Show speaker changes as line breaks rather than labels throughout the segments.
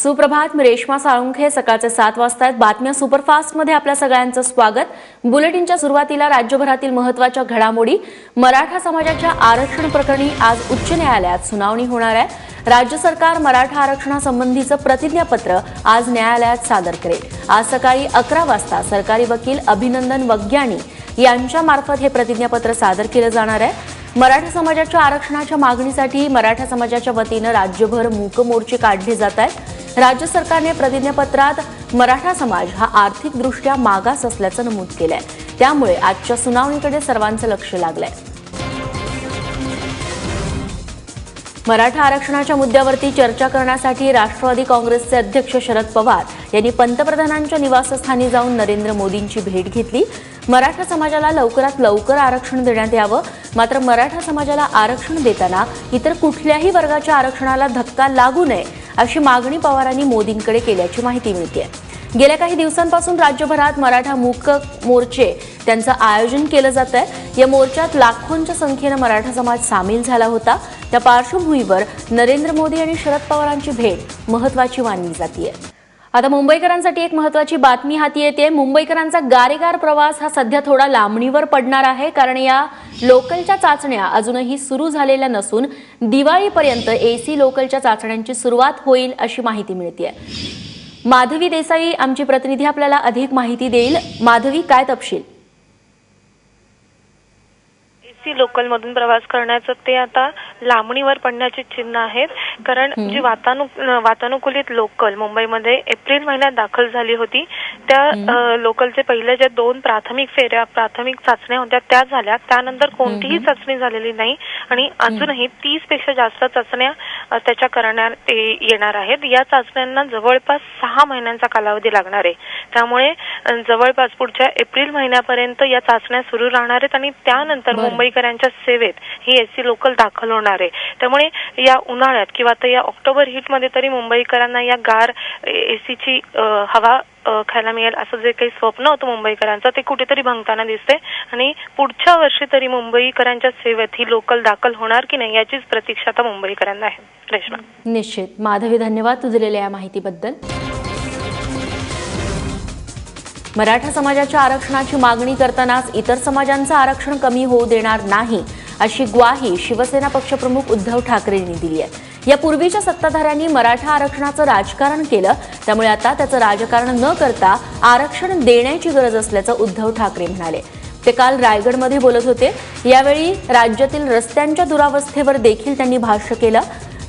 सुप्रभात मी रेश्मा साळुंखे सकाळचे सात वाजता बातम्या सुपरफास्टमध्ये आपल्या सगळ्यांचं स्वागत बुलेटिनच्या सुरुवातीला राज्यभरातील महत्वाच्या घडामोडी मराठा समाजाच्या आरक्षण प्रकरणी आज उच्च न्यायालयात सुनावणी होणार आहे राज्य सरकार मराठा आरक्षणासंबंधीचं प्रतिज्ञापत्र आज न्यायालयात सादर करेल आज सकाळी अकरा वाजता सरकारी वकील अभिनंदन वग्याणी यांच्या मार्फत हे प्रतिज्ञापत्र सादर केलं जाणार आहे मराठा समाजाच्या आरक्षणाच्या मागणीसाठी मराठा समाजाच्या वतीनं राज्यभर मूक मोर्चे काढले जात आहेत राज्य सरकारने प्रतिज्ञापत्रात मराठा समाज हा आर्थिकदृष्ट्या मागास असल्याचं नमूद केलंय त्यामुळे आजच्या सुनावणीकडे सर्वांचं लक्ष लागलंय मराठा आरक्षणाच्या मुद्द्यावरती चर्चा करण्यासाठी राष्ट्रवादी काँग्रेसचे अध्यक्ष शरद पवार यांनी पंतप्रधानांच्या निवासस्थानी जाऊन नरेंद्र मोदींची भेट घेतली मराठा समाजाला लवकरात लवकर आरक्षण देण्यात यावं मात्र मराठा समाजाला आरक्षण देताना इतर कुठल्याही वर्गाच्या आरक्षणाला धक्का लागू नये अशी मागणी पवारांनी मोदींकडे केल्याची माहिती मिळते गेल्या काही दिवसांपासून राज्यभरात मराठा मूक मोर्चे त्यांचं आयोजन केलं जात आहे या मोर्चात लाखोंच्या संख्येनं मराठा समाज सामील झाला होता त्या पार्श्वभूमीवर नरेंद्र मोदी आणि शरद पवारांची भेट महत्वाची मानली जाते आता मुंबईकरांसाठी एक महत्वाची बातमी हाती येते मुंबईकरांचा गारेगार प्रवास हा सध्या थोडा लांबणीवर पडणार आहे कारण या लोकलच्या चाचण्या अजूनही सुरू झालेल्या नसून दिवाळीपर्यंत एसी लोकलच्या चाचण्यांची सुरुवात होईल अशी माहिती मिळते माधवी देसाई आमची प्रतिनिधी आपल्याला अधिक माहिती देईल माधवी काय तपशील
एसी लोकलमधून प्रवास करण्याचं ते आता लांबणीवर पडण्याची चिन्ह आहेत कारण जी वातानु वातानुकूलित लोकल मुंबईमध्ये एप्रिल महिन्यात दाखल झाली होती त्या लोकलचे पहिले ज्या दोन प्राथमिक फेऱ्या प्राथमिक चाचण्या होत्या त्या झाल्या त्यानंतर कोणतीही चाचणी झालेली नाही आणि अजूनही तीस पेक्षा जास्त चाचण्या त्याच्या करण्यात येणार आहेत या चाचण्यांना जवळपास सहा महिन्यांचा कालावधी लागणार आहे त्यामुळे जवळपास पुढच्या एप्रिल महिन्यापर्यंत या चाचण्या सुरू राहणार आहेत आणि त्यानंतर मुंबईकरांच्या सेवेत ही सी लोकल दाखल होणार आहे त्यामुळे या उन्हाळ्यात किंवा आता या ऑक्टोबर हीटमध्ये तरी मुंबईकरांना या गार एसीची हवा खायला मिळेल असं जे काही स्वप्न होतं मुंबईकरांचं ते कुठेतरी भंगताना दिसते आणि पुढच्या वर्षी तरी मुंबईकरांच्या सेवेत ही लोकल दाखल होणार की नाही याचीच प्रतीक्षा आता मुंबईकरांना आहे रेश्मा
निश्चित माधवी धन्यवाद तू दिलेल्या या माहितीबद्दल मराठा समाजाच्या आरक्षणाची मागणी करतानाच इतर समाजांचं आरक्षण कमी होऊ देणार नाही अशी ग्वाही शिवसेना पक्षप्रमुख उद्धव ठाकरे यांनी दिली आहे या पूर्वीच्या सत्ताधाऱ्यांनी मराठा आरक्षणाचं राजकारण केलं त्यामुळे आता त्याचं राजकारण न करता आरक्षण देण्याची गरज असल्याचं उद्धव ठाकरे म्हणाले ते काल रायगडमध्ये बोलत होते यावेळी राज्यातील रस्त्यांच्या दुरावस्थेवर देखील त्यांनी भाष्य केलं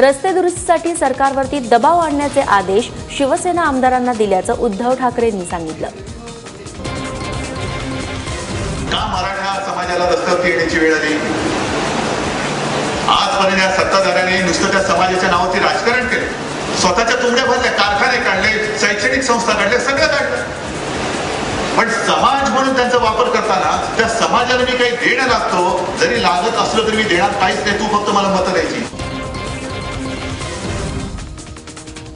रस्ते दुरुस्तीसाठी सरकारवरती दबाव आणण्याचे आदेश शिवसेना आमदारांना दिल्याचं उद्धव ठाकरेंनी सांगितलं
का मराठा समाजाला रस्त्यावरती येण्याची वेळ आली आज या सत्ताधाऱ्याने नुसतं त्या समाजाच्या नावाचे राजकारण केलं स्वतःच्या तुमड्या भरल्या कारखाने काढले शैक्षणिक संस्था काढल्या सगळं काढलं पण समाज म्हणून त्यांचा वापर करताना त्या समाजाला मी काही देणं लागतो जरी लागत असलं तरी मी देणार काहीच नाही तू फक्त मला मतं द्यायची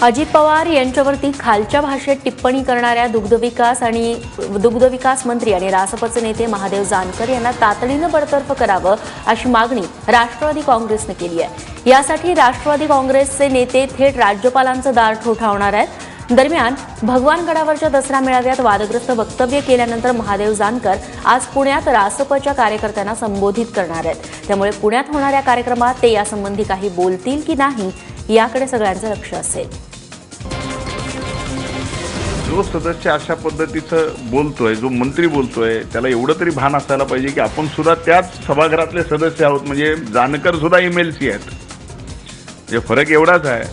अजित पवार यांच्यावरती खालच्या भाषेत टिप्पणी करणाऱ्या दुग्धविकास आणि दुग्धविकास मंत्री आणि रासपचे नेते महादेव जानकर यांना तातडीनं बडतर्फ करावं अशी मागणी राष्ट्रवादी काँग्रेसनं केली आहे यासाठी राष्ट्रवादी काँग्रेसचे नेते थेट राज्यपालांचं दार ठोठावणार आहेत दरम्यान भगवानगडावरच्या दसरा मेळाव्यात वादग्रस्त वक्तव्य केल्यानंतर महादेव जानकर आज पुण्यात रासपच्या कार्यकर्त्यांना संबोधित करणार आहेत त्यामुळे पुण्यात होणाऱ्या कार्यक्रमात ते यासंबंधी काही बोलतील की नाही याकडे सगळ्यांचं लक्ष असेल
जो सदस्य अशा पद्धतीचं बोलतोय जो मंत्री बोलतोय त्याला एवढं तरी भान असायला पाहिजे की आपण सुद्धा त्याच सभागृहातले सदस्य आहोत म्हणजे जानकर सुद्धा एम एल सी आहेत म्हणजे फरक एवढाच आहे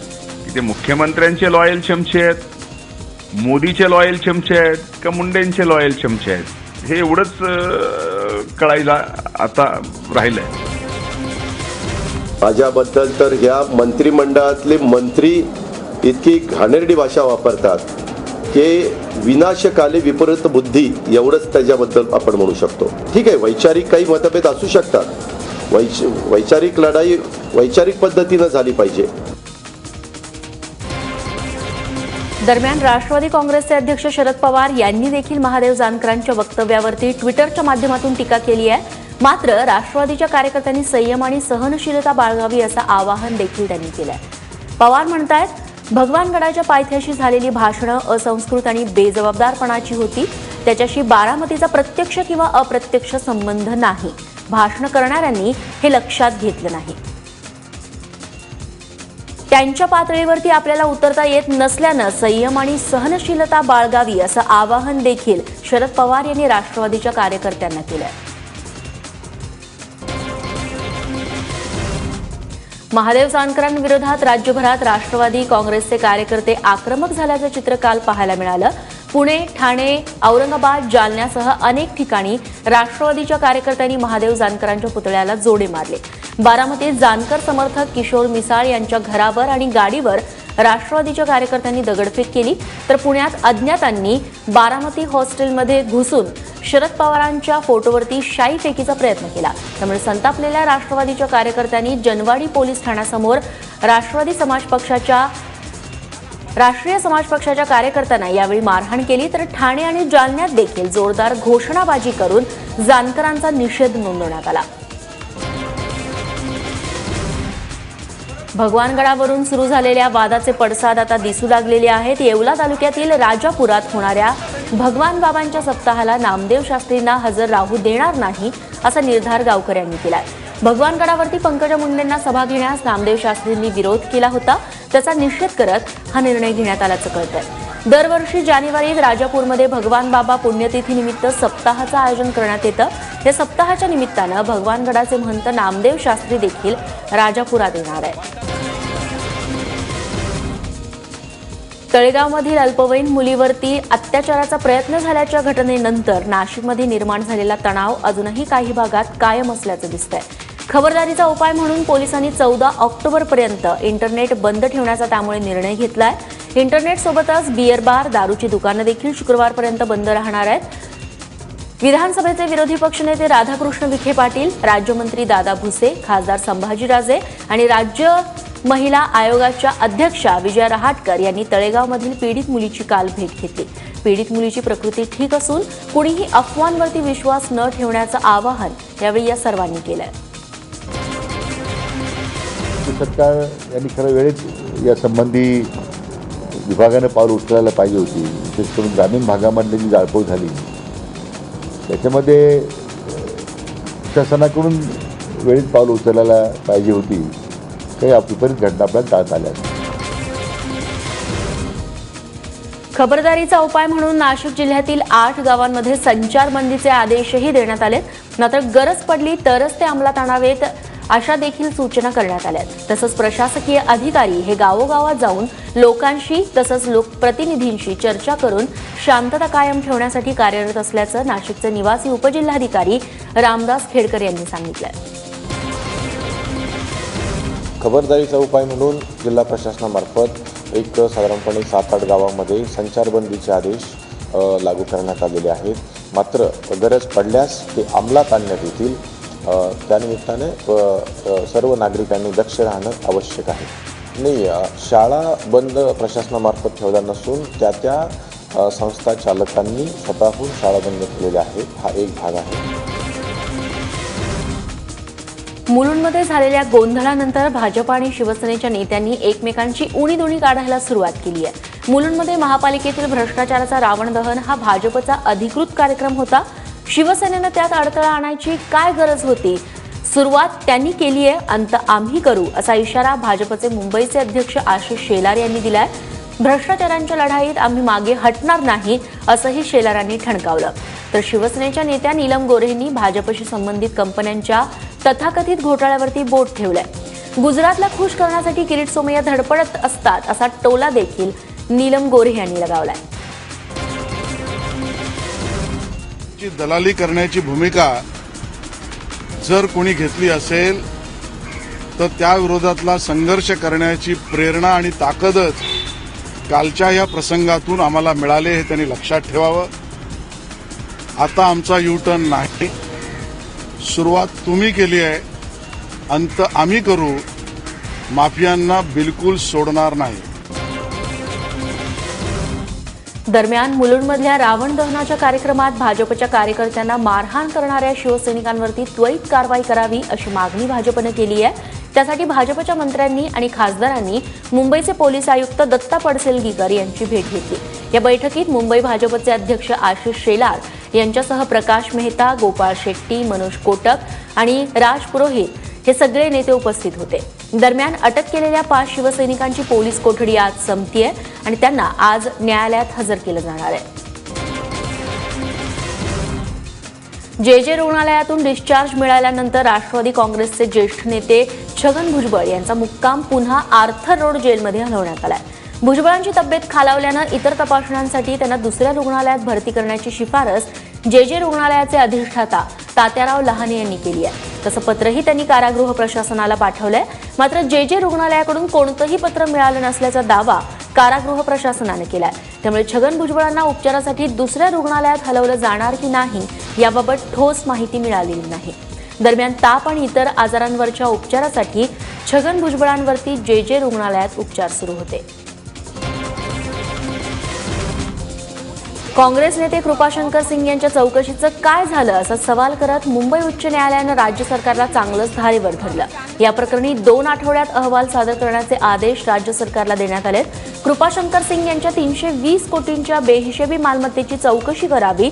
की ते मुख्यमंत्र्यांचे लॉयल चमचे आहेत मोदीचे लॉयल चमचे आहेत का मुंडेंचे लॉयल चमचे आहेत हे एवढंच कळायला आता राहिलंय
माझ्याबद्दल तर ह्या मंत्रिमंडळातले मंत्री इतकी घाणेरडी भाषा वापरतात ते विनाशकाले विपरीत बुद्धी एवढंच त्याच्याबद्दल आपण म्हणू शकतो ठीक आहे वैचारिक काही मतभेद असू शकतात वैच वैचारिक लढाई वैचारिक पद्धतीनं झाली पाहिजे
दरम्यान राष्ट्रवादी काँग्रेसचे अध्यक्ष शरद पवार यांनी देखील महादेव जानकरांच्या वक्तव्यावरती ट्विटरच्या माध्यमातून टीका केली आहे मात्र राष्ट्रवादीच्या कार्यकर्त्यांनी संयम आणि सहनशीलता बाळगावी असं आवाहन देखील त्यांनी केलं पवार म्हणतायत भगवानगडाच्या पायथ्याशी झालेली भाषणं असंस्कृत आणि बेजबाबदारपणाची होती त्याच्याशी बारामतीचा प्रत्यक्ष किंवा अप्रत्यक्ष संबंध नाही भाषण करणाऱ्यांनी हे लक्षात घेतलं नाही त्यांच्या पातळीवरती आपल्याला उतरता येत नसल्यानं संयम आणि सहनशीलता बाळगावी असं आवाहन देखील शरद पवार यांनी राष्ट्रवादीच्या कार्यकर्त्यांना केलं महादेव जानकरांविरोधात राज्यभरात राष्ट्रवादी काँग्रेसचे कार्यकर्ते आक्रमक झाल्याचं चित्र काल पाहायला मिळालं पुणे ठाणे औरंगाबाद जालन्यासह अनेक ठिकाणी राष्ट्रवादीच्या कार्यकर्त्यांनी महादेव जानकरांच्या पुतळ्याला जोडे मारले बारामतीत जानकर समर्थक किशोर मिसाळ यांच्या घरावर आणि गाडीवर राष्ट्रवादीच्या कार्यकर्त्यांनी दगडफेक केली तर पुण्यात अज्ञातांनी बारामती हॉस्टेलमध्ये घुसून शरद पवारांच्या फोटोवरती शाई फेकीचा प्रयत्न केला त्यामुळे संतापलेल्या राष्ट्रवादीच्या कार्यकर्त्यांनी जनवाडी पोलीस ठाण्यासमोर राष्ट्रवादी समाज पक्षाच्या राष्ट्रीय समाज पक्षाच्या कार्यकर्त्यांना यावेळी मारहाण केली तर ठाणे आणि जालन्यात देखील जोरदार घोषणाबाजी करून जानकरांचा निषेध नोंदवण्यात आला भगवानगडावरून सुरू झालेल्या वादाचे पडसाद आता दिसू लागलेले आहेत येवला तालुक्यातील राजापुरात होणाऱ्या भगवान बाबांच्या सप्ताहाला नामदेव शास्त्रींना हजर राहू देणार नाही असा निर्धार गावकऱ्यांनी केलाय भगवानगडावरती पंकजा मुंडेंना सभा घेण्यास नामदेव शास्त्रींनी विरोध केला होता त्याचा निषेध करत हा निर्णय घेण्यात आल्याचं कळतंय दरवर्षी जानेवारीत राजापूरमध्ये भगवान बाबा पुण्यतिथीनिमित्त सप्ताहाचं आयोजन करण्यात येतं या सप्ताहाच्या निमित्तानं भगवानगडाचे महंत नामदेव शास्त्री देखील राजापुरात येणार आहे तळेगावमधील अल्पवयीन मुलीवरती अत्याचाराचा प्रयत्न झाल्याच्या घटनेनंतर नाशिकमध्ये निर्माण झालेला तणाव अजूनही काही भागात कायम असल्याचं दिसतंय खबरदारीचा उपाय म्हणून पोलिसांनी चौदा ऑक्टोबरपर्यंत इंटरनेट बंद ठेवण्याचा त्यामुळे निर्णय घेतलाय इंटरनेटसोबतच बियर बार दारूची दुकानं देखील शुक्रवारपर्यंत बंद राहणार आहेत विधानसभेचे विरोधी पक्षनेते राधाकृष्ण विखे पाटील राज्यमंत्री दादा भुसे खासदार संभाजीराजे आणि राज्य महिला आयोगाच्या अध्यक्षा विजया रहाटकर यांनी तळेगावमधील पीडित मुलीची काल भेट घेतली पीडित मुलीची प्रकृती ठीक असून कुणीही अफवांवरती विश्वास न ठेवण्याचं आवाहन यावेळी या सर्वांनी केलं
सरकार यांनी खरं वेळेत या संबंधी विभागाने पाऊल उचलायला पाहिजे होती विशेष करून ग्रामीण भागामध्ये जी जाळपोळ झाली त्याच्यामध्ये शासनाकडून वेळेत पाऊल उचलायला पाहिजे होती काही विपरीत घटना आपल्याला टाळता आल्या
खबरदारीचा उपाय म्हणून नाशिक जिल्ह्यातील आठ गावांमध्ये संचारबंदीचे आदेशही देण्यात आले मात्र गरज पडली तरच ते अंमलात आणावेत अशा देखील सूचना करण्यात आल्या तसंच प्रशासकीय अधिकारी हे गावोगावात जाऊन लोकांशी तसंच लोकप्रतिनिधींशी चर्चा करून शांतता कायम ठेवण्यासाठी कार्यरत असल्याचं नाशिकचे निवासी उपजिल्हाधिकारी रामदास खेडकर यांनी सांगितलं
खबरदारीचा उपाय म्हणून जिल्हा प्रशासनामार्फत एक साधारणपणे सात आठ गावांमध्ये संचारबंदीचे आदेश लागू करण्यात आलेले आहेत मात्र गरज पडल्यास ते अंमलात आणण्यात येतील त्यानिमित्ताने सर्व नागरिकांनी दक्ष राहणं आवश्यक आहे नाही शाळा बंद प्रशासनामार्फत ठेवल्या नसून त्या त्या संस्था चालकांनी स्वतःहून शाळा बंद केलेल्या आहेत हा एक भाग आहे
मुलुंडमध्ये झालेल्या गोंधळानंतर भाजप आणि शिवसेनेच्या नेत्यांनी एकमेकांची उणी काढायला सुरुवात केली आहे मुलुंडमध्ये महापालिकेतील भ्रष्टाचाराचा रावण दहन हा भाजपचा अधिकृत कार्यक्रम होता शिवसेनेनं त्यात अडथळा आणायची काय गरज होती सुरुवात त्यांनी केली आहे अंत आम्ही करू असा इशारा भाजपचे मुंबईचे अध्यक्ष आशिष शेलार यांनी दिलाय भ्रष्टाचारांच्या लढाईत आम्ही मागे हटणार नाही असंही शेलारांनी ठणकावलं तर शिवसेनेच्या नेत्या नीलम गोरेंनी भाजपशी संबंधित कंपन्यांच्या तथाकथित घोटाळ्यावरती बोट ठेवलंय गुजरातला खुश करण्यासाठी किरीट सोमय्या धडपडत असतात असा टोला देखील नीलम गोरे यांनी लगावलाय
की दलाली करण्याची भूमिका जर कोणी घेतली असेल तर त्या विरोधातला संघर्ष करण्याची प्रेरणा आणि ताकदच कालच्या या प्रसंगातून आम्हाला मिळाले हे त्यांनी लक्षात ठेवावं आता आमचा यू टर्न नाही सुरुवात तुम्ही केली आहे अंत आम्ही करू माफियांना बिलकुल सोडणार नाही
दरम्यान मुलुंडमधल्या रावण दहनाच्या कार्यक्रमात भाजपच्या कार्यकर्त्यांना मारहाण करणाऱ्या शिवसैनिकांवरती त्वरित कारवाई करावी अशी मागणी भाजपनं केली आहे त्यासाठी भाजपच्या मंत्र्यांनी आणि खासदारांनी मुंबईचे पोलीस आयुक्त दत्ता पडसेलगीकर यांची भेट घेतली या बैठकीत मुंबई भाजपचे अध्यक्ष आशिष शेलार यांच्यासह प्रकाश मेहता गोपाळ शेट्टी मनोज कोटक आणि राज पुरोहित हे सगळे नेते उपस्थित होते दरम्यान अटक केलेल्या पाच शिवसैनिकांची पोलीस कोठडी आज आहे आणि त्यांना आज न्यायालयात हजर केलं जाणार आहे जे जे रुग्णालयातून डिस्चार्ज मिळाल्यानंतर राष्ट्रवादी काँग्रेसचे ज्येष्ठ नेते छगन भुजबळ यांचा मुक्काम पुन्हा आर्थर रोड जेलमध्ये हलवण्यात आलाय भुजबळांची तब्येत खालावल्यानं इतर तपासण्यांसाठी त्यांना दुसऱ्या रुग्णालयात भरती करण्याची शिफारस जे जे रुग्णालयाचे अधिष्ठाता तात्याराव लहाने यांनी केली आहे तसं पत्रही त्यांनी कारागृह प्रशासनाला पाठवलंय मात्र जे जे रुग्णालयाकडून कोणतंही पत्र मिळालं नसल्याचा दावा कारागृह प्रशासनानं केलाय त्यामुळे छगन भुजबळांना उपचारासाठी दुसऱ्या रुग्णालयात हलवलं जाणार की नाही याबाबत ठोस माहिती मिळालेली नाही दरम्यान ताप आणि इतर आजारांवरच्या उपचारासाठी छगन भुजबळांवरती जे जे रुग्णालयात उपचार सुरू होते काँग्रेस नेते कृपाशंकर सिंग यांच्या चौकशीचं काय झालं असा सवाल करत मुंबई उच्च न्यायालयानं राज्य सरकारला चांगलंच धारेवर धरलं या प्रकरणी दोन आठवड्यात अहवाल सादर करण्याचे आदेश राज्य सरकारला देण्यात आले कृपाशंकर सिंग यांच्या तीनशे वीस कोटींच्या बेहिशेबी मालमत्तेची चौकशी करावी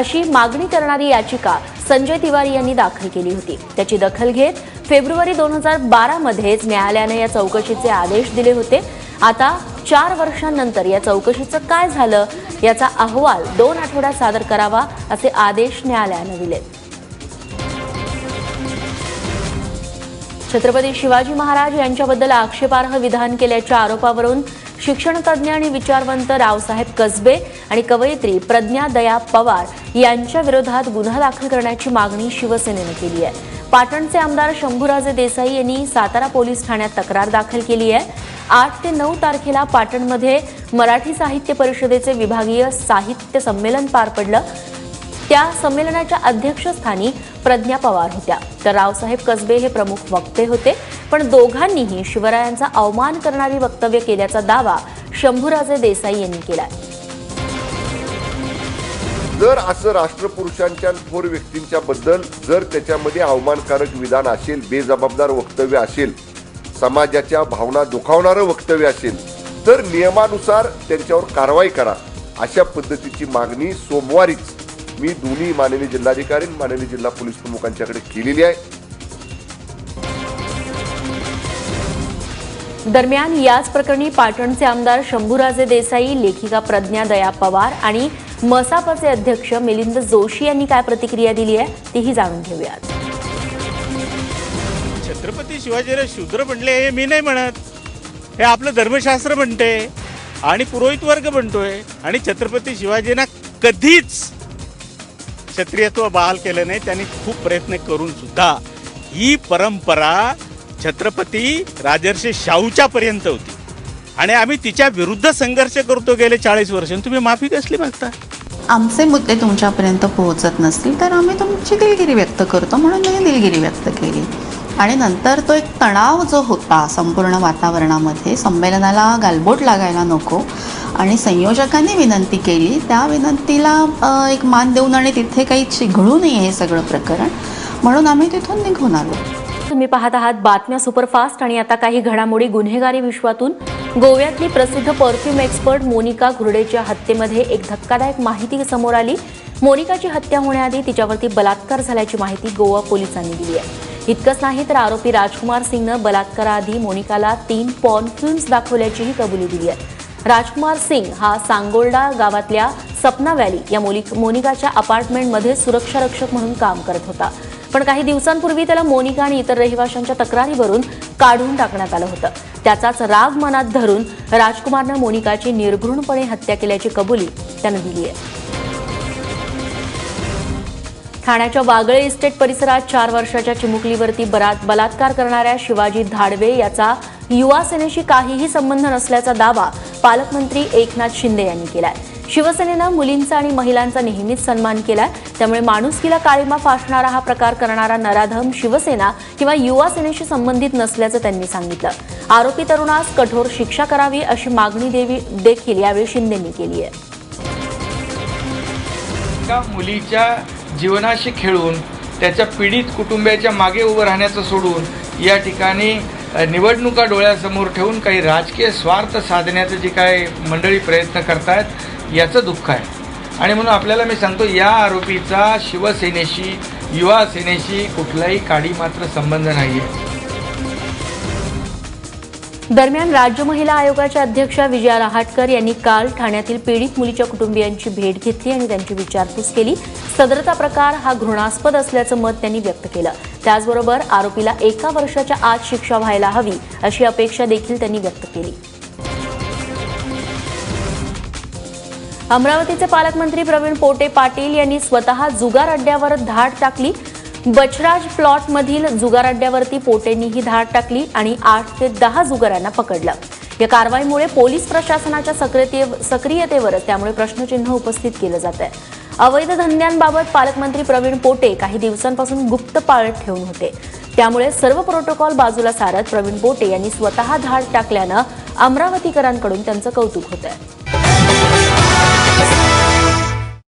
अशी मागणी करणारी याचिका संजय तिवारी यांनी दाखल केली होती त्याची दखल घेत फेब्रुवारी दोन हजार बारामध्येच न्यायालयानं या चौकशीचे आदेश दिले होते आता चार वर्षांनंतर या चौकशीचं काय झालं याचा अहवाल दोन आठवड्यात सादर करावा असे आदेश न्यायालयानं दिले छत्रपती शिवाजी महाराज यांच्याबद्दल आक्षेपार्ह विधान केल्याच्या आरोपावरून शिक्षणतज्ञ आणि विचारवंत रावसाहेब कसबे आणि कवयित्री प्रज्ञा दया पवार यांच्या विरोधात गुन्हा दाखल करण्याची मागणी शिवसेनेनं केली आहे पाटणचे आमदार शंभूराजे देसाई यांनी सातारा पोलीस ठाण्यात तक्रार दाखल केली आहे आठ ते नऊ तारखेला पाटणमध्ये मराठी साहित्य परिषदेचे विभागीय साहित्य संमेलन पार पडलं त्या संमेलनाच्या अध्यक्षस्थानी प्रज्ञा पवार होत्या तर रावसाहेब कसबे हे प्रमुख वक्ते होते पण दोघांनीही शिवरायांचा अवमान करणारी वक्तव्य केल्याचा दावा शंभूराजे देसाई यांनी केला
जर असं राष्ट्रपुरुषांच्या थोर व्यक्तींच्या बद्दल जर त्याच्यामध्ये अवमानकारक विधान असेल बेजबाबदार वक्तव्य असेल समाजाच्या भावना दुखावणारं वक्तव्य असेल तर नियमानुसार त्यांच्यावर कारवाई करा अशा पद्धतीची मागणी सोमवारीच मी दोन्ही माननीय जिल्हाधिकारी माननीय जिल्हा पोलीस प्रमुखांच्याकडे केलेली आहे
दरम्यान याच प्रकरणी पाटणचे आमदार शंभूराजे देसाई लेखिका प्रज्ञा दया पवार आणि मसापचे अध्यक्ष मिलिंद जोशी यांनी काय प्रतिक्रिया दिली आहे तीही जाणून घेऊयात
छत्रपती शिवाजीराव शूद्र म्हणले हे मी नाही म्हणत हे आपलं धर्मशास्त्र म्हणते आणि पुरोहित वर्ग म्हणतोय आणि छत्रपती शिवाजींना कधीच क्षत्रियत्व बहाल केलं नाही त्यांनी खूप प्रयत्न करून सुद्धा ही परंपरा छत्रपती राजर्षी शाहूच्या पर्यंत होती आणि आम्ही तिच्या विरुद्ध संघर्ष करतो गेले चाळीस वर्ष तुम्ही माफी कसली मागता
आमचे मुद्दे तुमच्यापर्यंत पोहोचत नसतील तर आम्ही तुमची दिलगिरी व्यक्त करतो म्हणून मी दिलगिरी व्यक्त केली आणि नंतर तो एक तणाव जो होता संपूर्ण वातावरणामध्ये संमेलनाला गालबोट लागायला नको आणि संयोजकांनी विनंती केली त्या विनंतीला एक मान देऊन आणि तिथे काही चिघळू नये हे सगळं प्रकरण म्हणून आम्ही तिथून निघून आलो
तुम्ही पाहत आहात बातम्या सुपरफास्ट आणि आता काही घडामोडी गुन्हेगारी विश्वातून गोव्यातली प्रसिद्ध परफ्यूम एक्सपर्ट मोनिका घुरडेच्या हत्येमध्ये एक धक्कादायक माहिती समोर आली मोनिकाची हत्या होण्याआधी तिच्यावरती बलात्कार झाल्याची माहिती गोवा पोलिसांनी दिली आहे इतकंच नाही तर आरोपी राजकुमार सिंगनं बलात्काराआधी मोनिकाला तीन पॉर्न फिल्म्स दाखवल्याचीही कबुली दिली आहे राजकुमार सिंग हा सांगोल्डा गावातल्या सपना व्हॅली या मोनिकाच्या अपार्टमेंटमध्ये रक्षक म्हणून काम करत होता पण काही दिवसांपूर्वी त्याला मोनिका आणि इतर रहिवाशांच्या तक्रारीवरून काढून टाकण्यात आलं होतं त्याचाच राग मनात धरून राजकुमारनं मोनिकाची निर्घृणपणे हत्या केल्याची कबुली त्यानं दिली आहे ठाण्याच्या वागळे इस्टेट परिसरात चार वर्षाच्या चिमुकलीवरती बरात बलात्कार करणाऱ्या शिवाजी धाडवे याचा युवा सेनेशी काहीही संबंध नसल्याचा दावा पालकमंत्री एकनाथ शिंदे यांनी केलाय शिवसेनेनं मुलींचा आणि महिलांचा नेहमीच सन्मान केलाय त्यामुळे माणुसकीला काळीमा फासणारा हा प्रकार करणारा नराधम शिवसेना किंवा युवा सेनेशी संबंधित नसल्याचं त्यांनी सांगितलं आरोपी तरुणास कठोर शिक्षा करावी अशी मागणी देवी देखील यावेळी शिंदेनी केली आहे
जीवनाशी खेळून त्याच्या पीडित कुटुंबियाच्या मागे उभं राहण्याचं सोडून या ठिकाणी निवडणुका डोळ्यासमोर ठेवून काही राजकीय स्वार्थ साधण्याचं जे काय मंडळी प्रयत्न आहेत याचं दुःख आहे आणि म्हणून आपल्याला मी सांगतो या आरोपीचा शिवसेनेशी युवा सेनेशी कुठलाही काडी मात्र संबंध नाही आहे
दरम्यान राज्य महिला आयोगाच्या अध्यक्षा विजया रहाटकर यांनी काल ठाण्यातील पीडित मुलीच्या कुटुंबियांची भेट घेतली आणि त्यांची विचारपूस केली सदरचा प्रकार हा घृणास्पद असल्याचं मत त्यांनी व्यक्त केलं त्याचबरोबर आरोपीला एका वर्षाच्या आत शिक्षा व्हायला हवी अशी अपेक्षा देखील त्यांनी व्यक्त केली अमरावतीचे पालकमंत्री प्रवीण पोटे पाटील यांनी स्वतः जुगार अड्ड्यावर धाड टाकली बचराज प्लॉटमधील जुगार अड्ड्यावरती पोटेंनी ही धाड टाकली आणि आठ ते दहा जुगारांना पकडलं या कारवाईमुळे पोलीस प्रशासनाच्या सक्रिय सक्रियतेवरच त्यामुळे प्रश्नचिन्ह उपस्थित केलं जात आहे अवैध धंद्यांबाबत पालकमंत्री प्रवीण पोटे काही दिवसांपासून गुप्त पाळत ठेवून होते त्यामुळे सर्व प्रोटोकॉल बाजूला सारत प्रवीण पोटे यांनी स्वतः धाड टाकल्यानं अमरावतीकरांकडून त्यांचं कौतुक होत आहे